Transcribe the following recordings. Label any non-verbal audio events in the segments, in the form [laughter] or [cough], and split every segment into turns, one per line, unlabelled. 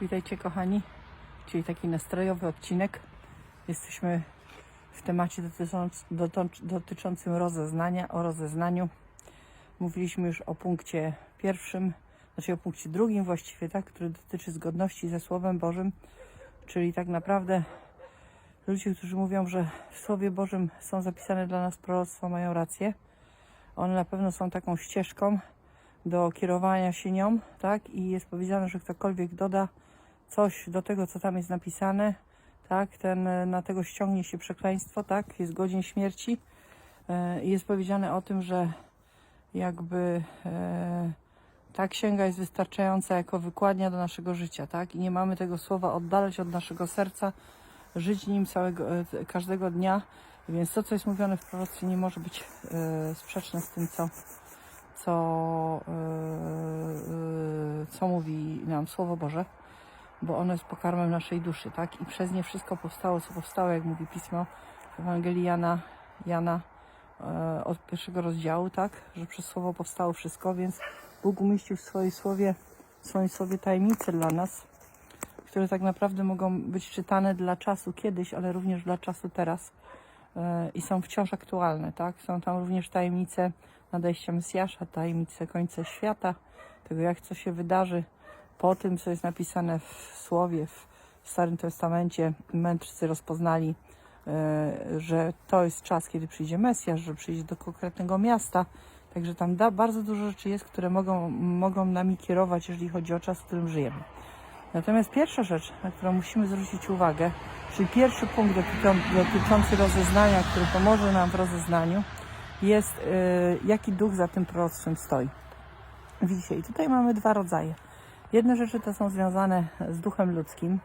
Witajcie kochani, czyli taki nastrojowy odcinek. Jesteśmy w temacie dotycząc, dotyczącym rozeznania, o rozeznaniu. Mówiliśmy już o punkcie pierwszym, znaczy o punkcie drugim właściwie, tak, który dotyczy zgodności ze Słowem Bożym, czyli tak naprawdę ludzie, którzy mówią, że w Słowie Bożym są zapisane dla nas proroctwa, mają rację. One na pewno są taką ścieżką do kierowania się nią, tak? I jest powiedziane, że ktokolwiek doda coś do tego, co tam jest napisane, tak? Ten na tego ściągnie się przekleństwo, tak? Jest godzin śmierci. E, I jest powiedziane o tym, że jakby e, ta księga jest wystarczająca jako wykładnia do naszego życia, tak? I nie mamy tego słowa oddalać od naszego serca, żyć nim całego, e, każdego dnia. Więc to, co jest mówione w proroctwie, nie może być sprzeczne z tym, co, co, e, e, co mówi nam Słowo Boże, bo ono jest pokarmem naszej duszy, tak? I przez nie wszystko powstało, co powstało, jak mówi Pismo Ewangelii Jana, Jana e, od pierwszego rozdziału, tak? Że przez Słowo powstało wszystko, więc Bóg umieścił w swoim Słowie, w swoim Słowie tajemnice dla nas, które tak naprawdę mogą być czytane dla czasu kiedyś, ale również dla czasu teraz i są wciąż aktualne, tak? Są tam również tajemnice nadejścia Mesjasza, tajemnice końca świata, tego jak co się wydarzy po tym, co jest napisane w Słowie, w Starym Testamencie. Mędrcy rozpoznali, e, że to jest czas, kiedy przyjdzie Mesjasz, że przyjdzie do konkretnego miasta. Także tam da, bardzo dużo rzeczy jest, które mogą, mogą nami kierować, jeżeli chodzi o czas, w którym żyjemy. Natomiast pierwsza rzecz, na którą musimy zwrócić uwagę, czyli pierwszy punkt dotyczący, rozeznania, który pomoże nam w rozeznaniu, jest y, jaki duch za tym proroctwem stoi. Widzicie, i tutaj mamy dwa rodzaje. Jedne rzeczy to są związane z duchem ludzkim,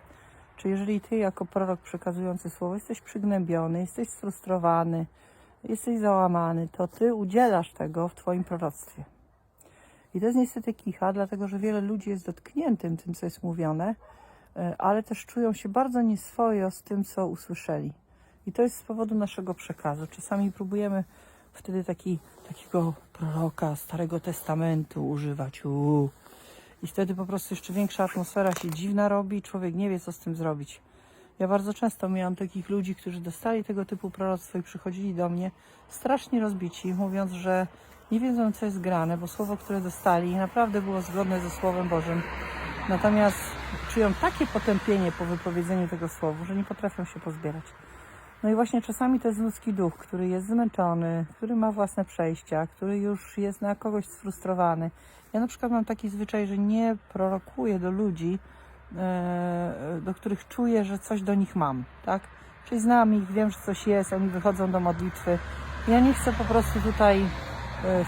czyli jeżeli ty jako prorok przekazujący słowo jesteś przygnębiony, jesteś sfrustrowany, jesteś załamany, to ty udzielasz tego w twoim proroctwie. I to jest niestety kicha, dlatego że wiele ludzi jest dotkniętym tym, co jest mówione, e, ale też czują się bardzo nieswojo z tym, co usłyszeli. I to jest z powodu naszego przekazu. Czasami próbujemy wtedy taki, takiego proroka Starego Testamentu używać. I wtedy po prostu jeszcze większa atmosfera się dziwna robi i człowiek nie wie, co z tym zrobić. Ja bardzo często miałam takich ludzi, którzy dostali tego typu proroctwo i przychodzili do mnie strasznie rozbici, mówiąc, że nie wiedzą, co jest grane, bo słowo, które dostali, naprawdę było zgodne ze Słowem Bożym. Natomiast czują takie potępienie po wypowiedzeniu tego słowa, że nie potrafią się pozbierać. No i właśnie czasami to jest ludzki duch, który jest zmęczony, który ma własne przejścia, który już jest na kogoś sfrustrowany. Ja na przykład mam taki zwyczaj, że nie prorokuję do ludzi, e, do których czuję, że coś do nich mam, tak? Czyli znam ich, wiem, że coś jest, oni wychodzą do modlitwy. Ja nie chcę po prostu tutaj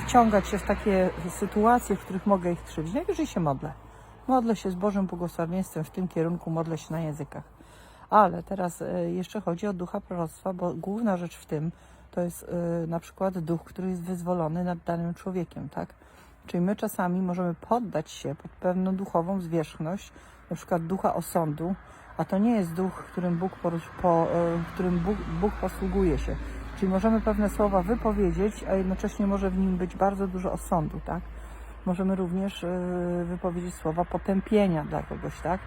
wciągać się w takie sytuacje, w których mogę ich krzywdzić. Najwyżej się modlę. Modlę się z Bożym błogosławieństwem w tym kierunku, modlę się na językach. Ale teraz e, jeszcze chodzi o ducha proroctwa, bo główna rzecz w tym to jest e, na przykład duch, który jest wyzwolony nad danym człowiekiem, tak? Czyli my czasami możemy poddać się pod pewną duchową zwierzchność, na przykład ducha osądu, a to nie jest duch, którym Bóg, po, e, którym Bóg, Bóg posługuje się. Czyli możemy pewne słowa wypowiedzieć, a jednocześnie może w nim być bardzo dużo osądu, tak? Możemy również e, wypowiedzieć słowa potępienia dla kogoś, tak?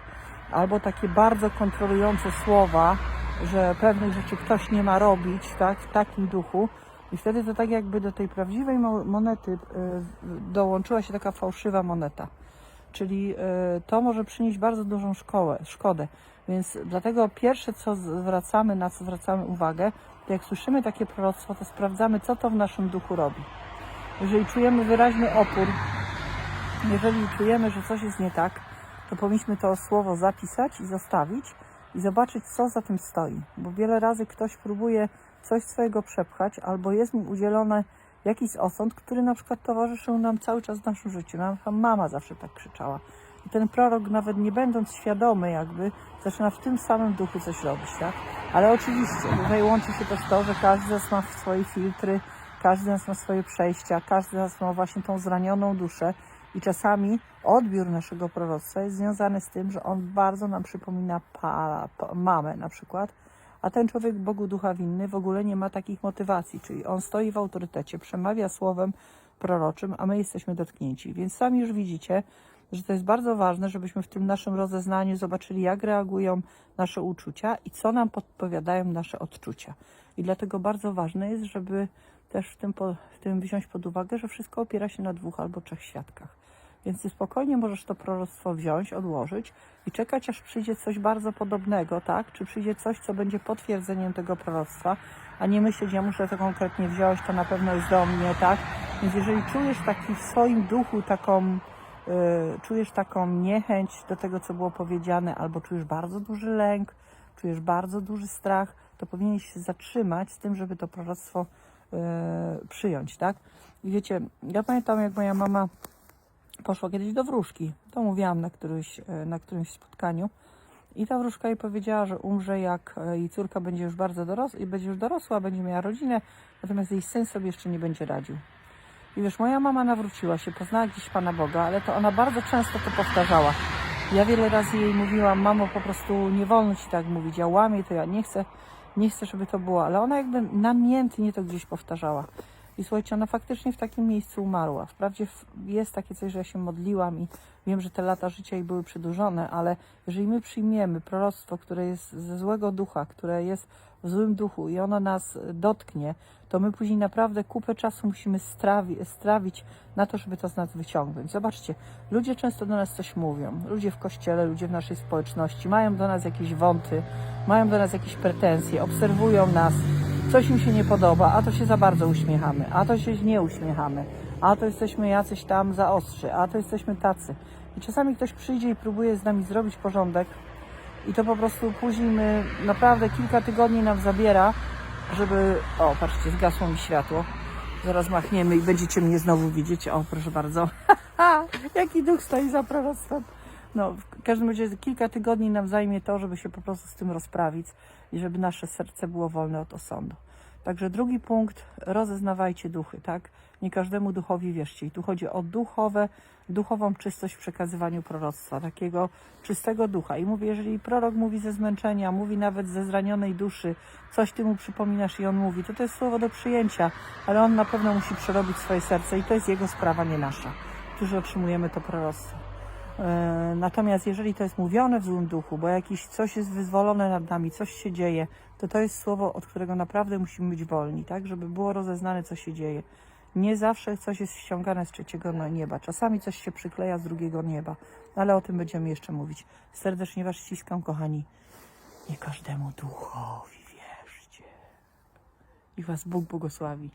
Albo takie bardzo kontrolujące słowa, że pewnych rzeczy ktoś nie ma robić, tak? W takim duchu. I wtedy to tak jakby do tej prawdziwej mo- monety e, dołączyła się taka fałszywa moneta. Czyli e, to może przynieść bardzo dużą szkołę, szkodę. Więc dlatego pierwsze, co zwracamy, na co zwracamy uwagę, jak słyszymy takie proroctwo, to sprawdzamy, co to w naszym duchu robi. Jeżeli czujemy wyraźny opór, jeżeli czujemy, że coś jest nie tak, to powinniśmy to słowo zapisać i zostawić i zobaczyć, co za tym stoi. Bo wiele razy ktoś próbuje coś swojego przepchać, albo jest mu udzielony jakiś osąd, który na przykład towarzyszył nam cały czas w naszym życiu. Mama zawsze tak krzyczała. I ten prorok, nawet nie będąc świadomy jakby, zaczyna w tym samym duchu coś robić, tak? Ale oczywiście tutaj łączy się też to, że każdy z nas ma swoje filtry, każdy z nas ma swoje przejścia, każdy z nas ma właśnie tą zranioną duszę i czasami odbiór naszego proroctwa jest związany z tym, że on bardzo nam przypomina pa, pa, mamę na przykład, a ten człowiek Bogu ducha winny w ogóle nie ma takich motywacji, czyli on stoi w autorytecie, przemawia słowem proroczym, a my jesteśmy dotknięci. Więc sami już widzicie, że to jest bardzo ważne, żebyśmy w tym naszym rozeznaniu zobaczyli, jak reagują nasze uczucia i co nam podpowiadają nasze odczucia. I dlatego bardzo ważne jest, żeby też w tym, po, w tym wziąć pod uwagę, że wszystko opiera się na dwóch albo trzech świadkach. Więc ty spokojnie możesz to proroctwo wziąć, odłożyć i czekać, aż przyjdzie coś bardzo podobnego, tak? Czy przyjdzie coś, co będzie potwierdzeniem tego proroctwa, a nie myśleć, ja muszę to konkretnie wziąć, to na pewno jest do mnie, tak? Więc jeżeli czujesz taki w swoim duchu taką, czujesz taką niechęć do tego, co było powiedziane, albo czujesz bardzo duży lęk, czujesz bardzo duży strach, to powinieneś się zatrzymać z tym, żeby to proroctwo y, przyjąć, tak? I wiecie, ja pamiętam, jak moja mama poszła kiedyś do wróżki. To mówiłam na, którymś, e, na którymś spotkaniu. I ta wróżka jej powiedziała, że umrze, jak e, jej córka będzie już bardzo dorosła, i będzie już dorosła, będzie miała rodzinę, natomiast jej syn sobie jeszcze nie będzie radził. I wiesz, moja mama nawróciła się, poznała gdzieś Pana Boga, ale to ona bardzo często to powtarzała. Ja wiele razy jej mówiłam, mamo, po prostu nie wolno ci tak mówić, ja łamię to, ja nie chcę, nie chcę, żeby to było, ale ona jakby namiętnie to gdzieś powtarzała. I słuchajcie, ona faktycznie w takim miejscu umarła. Wprawdzie jest takie coś, że ja się modliłam i wiem, że te lata życia jej były przedłużone, ale jeżeli my przyjmiemy proroctwo, które jest ze złego ducha, które jest w złym duchu i ono nas dotknie, to my później naprawdę kupę czasu musimy strawi, strawić na to, żeby to z nas wyciągnąć. Zobaczcie, ludzie często do nas coś mówią. Ludzie w kościele, ludzie w naszej społeczności mają do nas jakieś wąty, mają do nas jakieś pretensje, obserwują nas, coś im się nie podoba, a to się za bardzo uśmiechamy, a to się nie uśmiechamy, a to jesteśmy jacyś tam za ostrzy, a to jesteśmy tacy. I czasami ktoś przyjdzie i próbuje z nami zrobić porządek i to po prostu później my naprawdę kilka tygodni nam zabiera, żeby... O, patrzcie, zgasło mi światło. Zaraz machniemy i będziecie mnie znowu widzieć. O, proszę bardzo. [laughs] Jaki duch stoi za proroctwem. No, w każdym razie kilka tygodni nam zajmie to, żeby się po prostu z tym rozprawić i żeby nasze serce było wolne od osądu. Także drugi punkt, rozeznawajcie duchy, tak? Nie każdemu duchowi wierzcie. I tu chodzi o duchowe, duchową czystość w przekazywaniu proroctwa, takiego czystego ducha. I mówię, jeżeli prorok mówi ze zmęczenia, mówi nawet ze zranionej duszy, coś ty mu przypominasz i on mówi, to to jest słowo do przyjęcia, ale on na pewno musi przerobić swoje serce i to jest jego sprawa, nie nasza, którzy otrzymujemy to proroctwo. E, Natomiast jeżeli to jest mówione w złym duchu, bo jakiś coś jest wyzwolone nad nami, coś się dzieje, to to jest słowo, od którego naprawdę musimy być wolni, tak, żeby było rozeznane, co się dzieje. Nie zawsze coś jest ściągane z trzeciego nieba. Czasami coś się przykleja z drugiego nieba, ale o tym będziemy jeszcze mówić. Serdecznie Was ściskam, kochani. Nie każdemu duchowi wierzcie. I Was Bóg błogosławi.